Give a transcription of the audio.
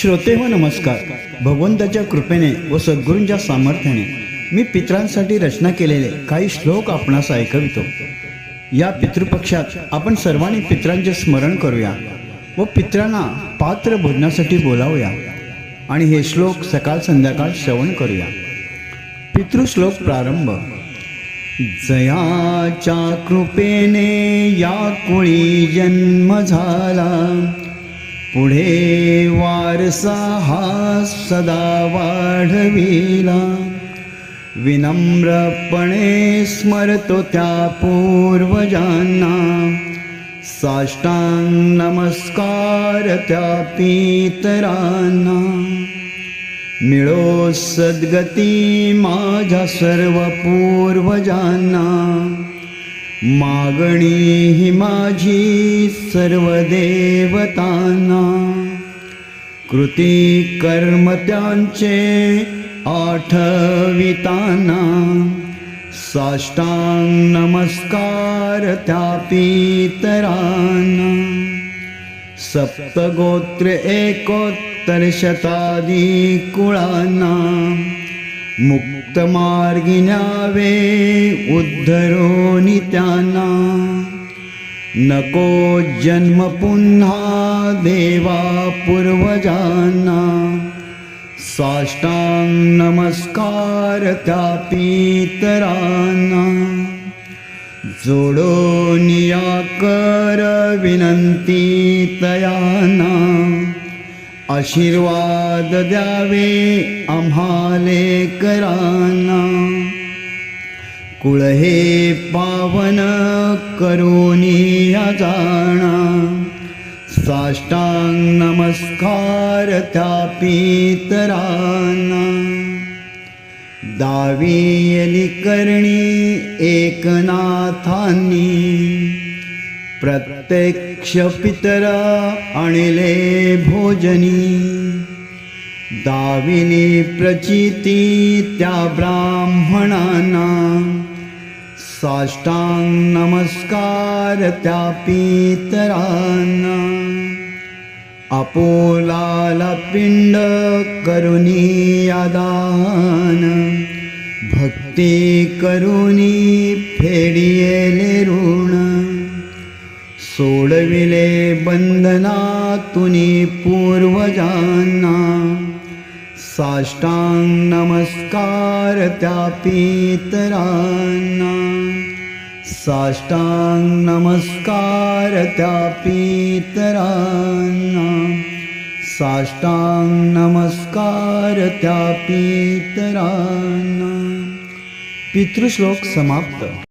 श्रोते हो नमस्कार. भगवंताच्या कृपेने व सद्गुरूंच्या सामर्थ्याने मी पित्रांसाठी रचना केलेले काही श्लोक आपणास ऐकवितो. या पितृपक्षात आपण सर्वांनी पित्रांचे स्मरण करूया व पित्रांना पात्र भोजनासाठी बोलावूया आणि हे श्लोक सकाळ संध्याकाळ श्रवण करूया. पितृश्लोक प्रारंभ. जयाच्या कृपेने या कुळी जन्म झाला पुढे वारसा हा सदा वाढविला. विनम्रपणे स्मरतो त्या पूर्वजांना. साष्टांग नमस्कार त्या पितरांना मिळो सद्गती माझ्या सर्व पूर्वजांना. मागणी ही माझी सर्व देवतांना. कृती कर्म त्यांचे आठविताना. साष्टांग नमस्कार त्या पितरांना सप्तगोत्र एकोत्तर शतादी कुळांना मुक्त मार्गी न्यावे उद्धरो त्यांना नको जन्म पुन्हा देवा पूर्वजांना। साष्टांग नमस्कार त्या पितरांना जोडून या कर विनंती तयाना आशीर्वाद द्यावे आम्हाले कराना। कुळ हे पावन करोनी जाणा साष्टांग नमस्कार त्या पितरांना दावियली करणी एकनाथांनी प्रत्यक्ष पितर आणले भोजनी। दाविली प्रचिती त्या ब्राह्मणांना। साष्टांग नमस्कार त्या पितरांना। पिंड करुणी दान भक्ती ऋण सोडविले बंधनातुनी पूर्वजांना साष्टांग नमस्कार त्या पितरांना साष्टांग नमस्कार त्या पितरांना साष्टांग नमस्कार त्या पितरांना पितृश्लोक समाप्त